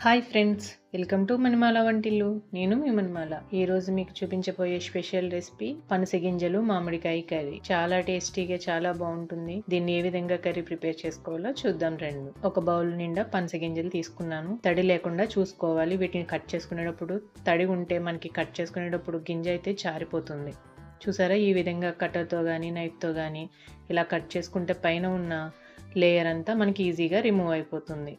Hi friends welcome to Manimala వంటిల్లు. నేను మీ మణిమాల. ఈరోజు మీకు చూపించబోయే స్పెషల్ రెసిపీ పనస గింజలు మామిడికాయ కర్రీ. చాలా టేస్టీగా చాలా బాగుంటుంది. దీన్ని ఏ విధంగా కర్రీ ప్రిపేర్ చేసుకోవాలో చూద్దాం రండి. ఒక బౌల్ నిండా పనస గింజలు తీసుకున్నాను. తడి లేకుండా చూసుకోవాలి. వీటిని కట్ చేసుకునేటప్పుడు తడి ఉంటే మనకి కట్ చేసుకునేటప్పుడు గింజ అయితే చారిపోతుంది. చూసారా? ఈ విధంగా కట్టర్తో కానీ నైఫ్తో కానీ ఇలా కట్ చేసుకుంటే పైన ఉన్న లేయర్ అంతా మనకి ఈజీగా రిమూవ్ అయిపోతుంది.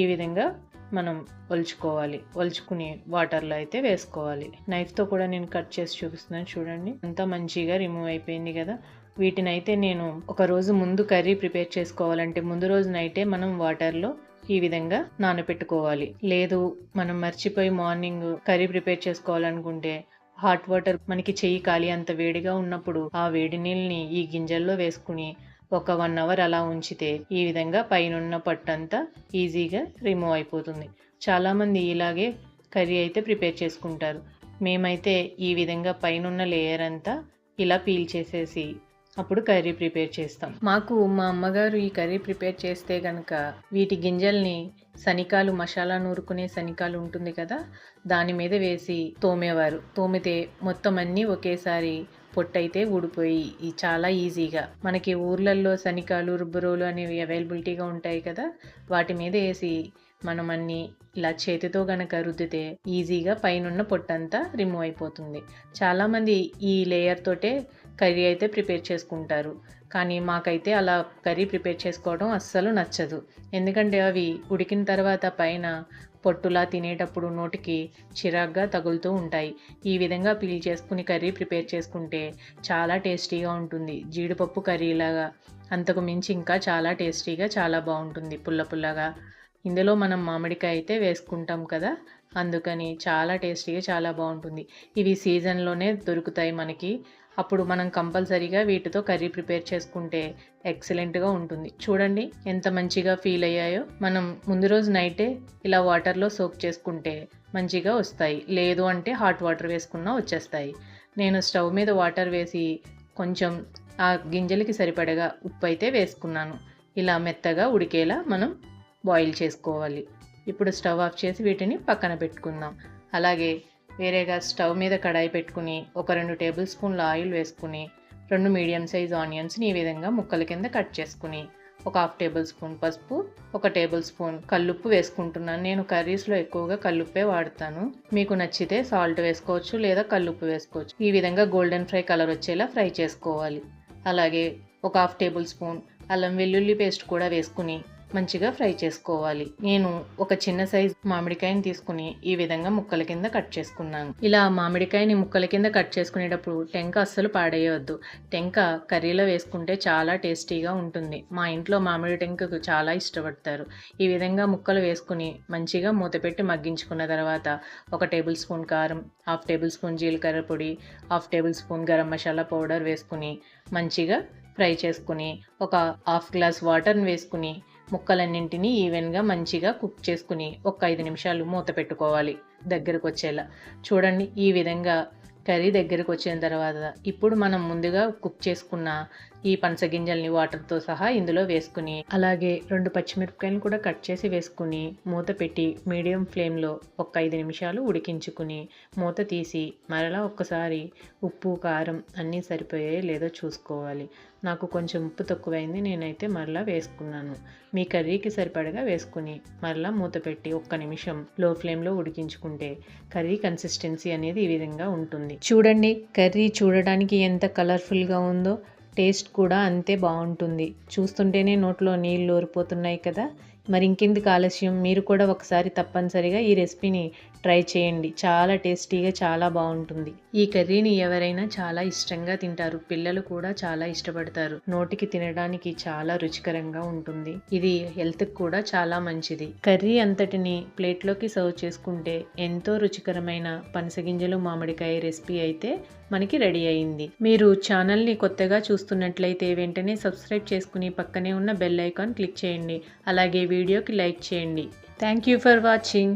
ఈ విధంగా మనం ఒలుచుకోవాలి. ఒలుచుకుని వాటర్లో అయితే వేసుకోవాలి. నైఫ్తో కూడా నేను కట్ చేసి చూపిస్తున్నాను చూడండి. అంతా మంచిగా రిమూవ్ అయిపోయింది కదా. వీటిని అయితే నేను ఒక రోజు ముందు కర్రీ ప్రిపేర్ చేసుకోవాలంటే ముందు రోజు నైటే మనం వాటర్లో ఈ విధంగా నానబెట్టుకోవాలి లేదు మనం మర్చిపోయి మార్నింగ్ కర్రీ ప్రిపేర్ చేసుకోవాలనుకుంటే హాట్ వాటర్ మనకి చెయ్యి కాలి అంత వేడిగా ఉన్నప్పుడు ఆ వేడి నీళ్ళని ఈ గింజల్లో వేసుకుని ఒక వన్ అవర్ అలా ఉంచితే ఈ విధంగా పైనున్న పట్టంతా ఈజీగా రిమూవ్ అయిపోతుంది. చాలామంది ఇలాగే కర్రీ అయితే ప్రిపేర్ చేసుకుంటారు. మేమైతే ఈ విధంగా పైనున్న లేయర్ అంతా ఇలా పీల్ చేసేసి అప్పుడు కర్రీ ప్రిపేర్ చేస్తాం. మాకు మా అమ్మగారు ఈ కర్రీ ప్రిపేర్ చేస్తే కనుక వీటి గింజల్ని శనికాలు మసాలా నూరుకునే శనికాలు ఉంటుంది కదా దాని మీద వేసి తోమేవారు. తోమితే మొత్తం అన్నీ ఒకేసారి పొట్టయితే ఊడిపోయి చాలా ఈజీగా. మనకి ఊర్లల్లో శనికాలు రుబ్బురోలు అనేవి అవైలబిలిటీగా ఉంటాయి కదా వాటి మీద వేసి మనం అన్ని ఇలా చేతితో గనక రుద్దితే ఈజీగా పైనున్న పొట్టంతా రిమూవ్ అయిపోతుంది. చాలామంది ఈ లేయర్ తోటే కర్రీ అయితే ప్రిపేర్ చేసుకుంటారు. కానీ మాకైతే అలా కర్రీ ప్రిపేర్ చేసుకోవడం అస్సలు నచ్చదు. ఎందుకంటే అవి ఉడికిన తర్వాత పైన పొట్టులా తినేటప్పుడు నోటికి చిరాగ్గా తగులుతూ ఉంటాయి. ఈ విధంగా పీల్ చేసుకుని కర్రీ ప్రిపేర్ చేసుకుంటే చాలా టేస్టీగా ఉంటుంది. జీడిపప్పు కర్రీలాగా అంతకు మించి ఇంకా చాలా టేస్టీగా చాలా బాగుంటుంది పుల్ల పుల్లగా. ఇందులో మనం మామిడికాయ అయితే వేసుకుంటాం కదా అందుకని చాలా టేస్టీగా చాలా బాగుంటుంది. ఇవి సీజన్లోనే దొరుకుతాయి మనకి. అప్పుడు మనం కంపల్సరీగా వీటితో కర్రీ ప్రిపేర్ చేసుకుంటే ఎక్సలెంట్గా ఉంటుంది. చూడండి ఎంత మంచిగా ఫీల్ అయ్యాయో. మనం ముందు రోజు నైటే ఇలా వాటర్లో సోక్ చేసుకుంటే మంచిగా వస్తాయి. లేదు అంటే హాట్ వాటర్ వేసుకున్నా వచ్చేస్తాయి. నేను స్టవ్ మీద వాటర్ వేసి కొంచెం ఆ గింజలకి సరిపడగా ఉప్పు అయితే వేసుకున్నాను. ఇలా మెత్తగా ఉడికేలా మనం బాయిల్ చేసుకోవాలి. ఇప్పుడు స్టవ్ ఆఫ్ చేసి వీటిని పక్కన పెట్టుకుందాం. అలాగే వేరేగా స్టవ్ మీద కడాయి పెట్టుకుని ఒక రెండు టేబుల్ స్పూన్ల ఆయిల్ వేసుకుని రెండు మీడియం సైజ్ ఆనియన్స్ని ఈ విధంగా ముక్కల కింద కట్ చేసుకుని ఒక హాఫ్ టేబుల్ స్పూన్ పసుపు ఒక టేబుల్ స్పూన్ కల్లుప్పు వేసుకుంటున్నాను. నేను కర్రీస్లో ఎక్కువగా కల్లుప్పే వాడతాను. మీకు నచ్చితే సాల్ట్ వేసుకోవచ్చు లేదా కల్లుప్పు వేసుకోవచ్చు. ఈ విధంగా గోల్డెన్ ఫ్రై కలర్ వచ్చేలా ఫ్రై చేసుకోవాలి. అలాగే ఒక హాఫ్ టేబుల్ స్పూన్ అల్లం వెల్లుల్లి పేస్ట్ కూడా వేసుకుని మంచిగా ఫ్రై చేసుకోవాలి. నేను ఒక చిన్న సైజ్ మామిడికాయని తీసుకుని ఈ విధంగా ముక్కల కింద కట్ చేసుకున్నాను. ఇలా మామిడికాయని ముక్కల కింద కట్ చేసుకునేటప్పుడు టెంక అస్సలు పాడేయవద్దు టెంక కర్రీలో వేసుకుంటే చాలా టేస్టీగా ఉంటుంది. మా ఇంట్లో మామిడి టెంకకు చాలా ఇష్టపడతారు. ఈ విధంగా ముక్కలు వేసుకుని మంచిగా మూత పెట్టి మగ్గించుకున్న తర్వాత ఒక టేబుల్ స్పూన్ కారం హాఫ్ టేబుల్ స్పూన్ జీలకర్ర పొడి half table spoon garam masala powder వేసుకుని మంచిగా ఫ్రై చేసుకుని ఒక హాఫ్ గ్లాస్ వాటర్ని వేసుకుని ముక్కలన్నింటినీ ఈవెన్గా మంచిగా కుక్ చేసుకుని ఒక ఐదు నిమిషాలు మూత పెట్టుకోవాలి దగ్గరకు వచ్చేలా చూడండి ఈ విధంగా కర్రీ దగ్గరకు వచ్చిన తర్వాత ఇప్పుడు మనం ముందుగా కుక్ చేసుకున్న ఈ పనసగింజల్ని వాటర్తో సహా ఇందులో వేసుకుని అలాగే రెండు పచ్చిమిరపకాయలు కూడా కట్ చేసి వేసుకుని మూత పెట్టి మీడియం ఫ్లేమ్లో ఒక ఐదు నిమిషాలు ఉడికించుకుని మూత తీసి మరలా ఒక్కసారి ఉప్పు కారం అన్నీ సరిపోయే లేదో చూసుకోవాలి. నాకు కొంచెం ఉప్పు తక్కువైంది నేనైతే మరలా వేసుకున్నాను. మీ కర్రీకి సరిపడగా వేసుకుని మరలా మూత పెట్టి ఒక్క నిమిషం లో ఫ్లేమ్లో ఉడికించుకుంటే కర్రీ కన్సిస్టెన్సీ అనేది ఈ విధంగా ఉంటుంది. చూడండి. కర్రీ చూడడానికి ఎంత కలర్ఫుల్గా ఉందో. టేస్ట్ కూడా అంతే బాగుంటుంది. చూస్తుంటేనే నోట్లో నీళ్ళు ఊరిపోతున్నాయి కదా. మరి ఇంకెందుకు ఆలస్యం? మీరు కూడా ఒకసారి తప్పనిసరిగా ఈ రెసిపీని ట్రై చేయండి. చాలా టేస్టీగా చాలా బాగుంటుంది. ఈ కర్రీని ఎవరైనా చాలా ఇష్టంగా తింటారు. పిల్లలు కూడా చాలా ఇష్టపడతారు. నోటికి తినడానికి చాలా రుచికరంగా ఉంటుంది. ఇది హెల్త్కి కూడా చాలా మంచిది. కర్రీ అంతటిని ప్లేట్లోకి సర్వ్ చేసుకుంటే ఎంతో రుచికరమైన పనసగింజలు మామిడికాయ రెసిపీ అయితే మనకి రెడీ అయింది. మీరు ఛానల్ని కొత్తగా చూస్తున్నట్లయితే వెంటనే సబ్స్క్రైబ్ చేసుకుని పక్కనే ఉన్న బెల్ ఐకాన్ క్లిక్ చేయండి. అలాగే వీడియోకి లైక్ చేయండి. Thank you for watching.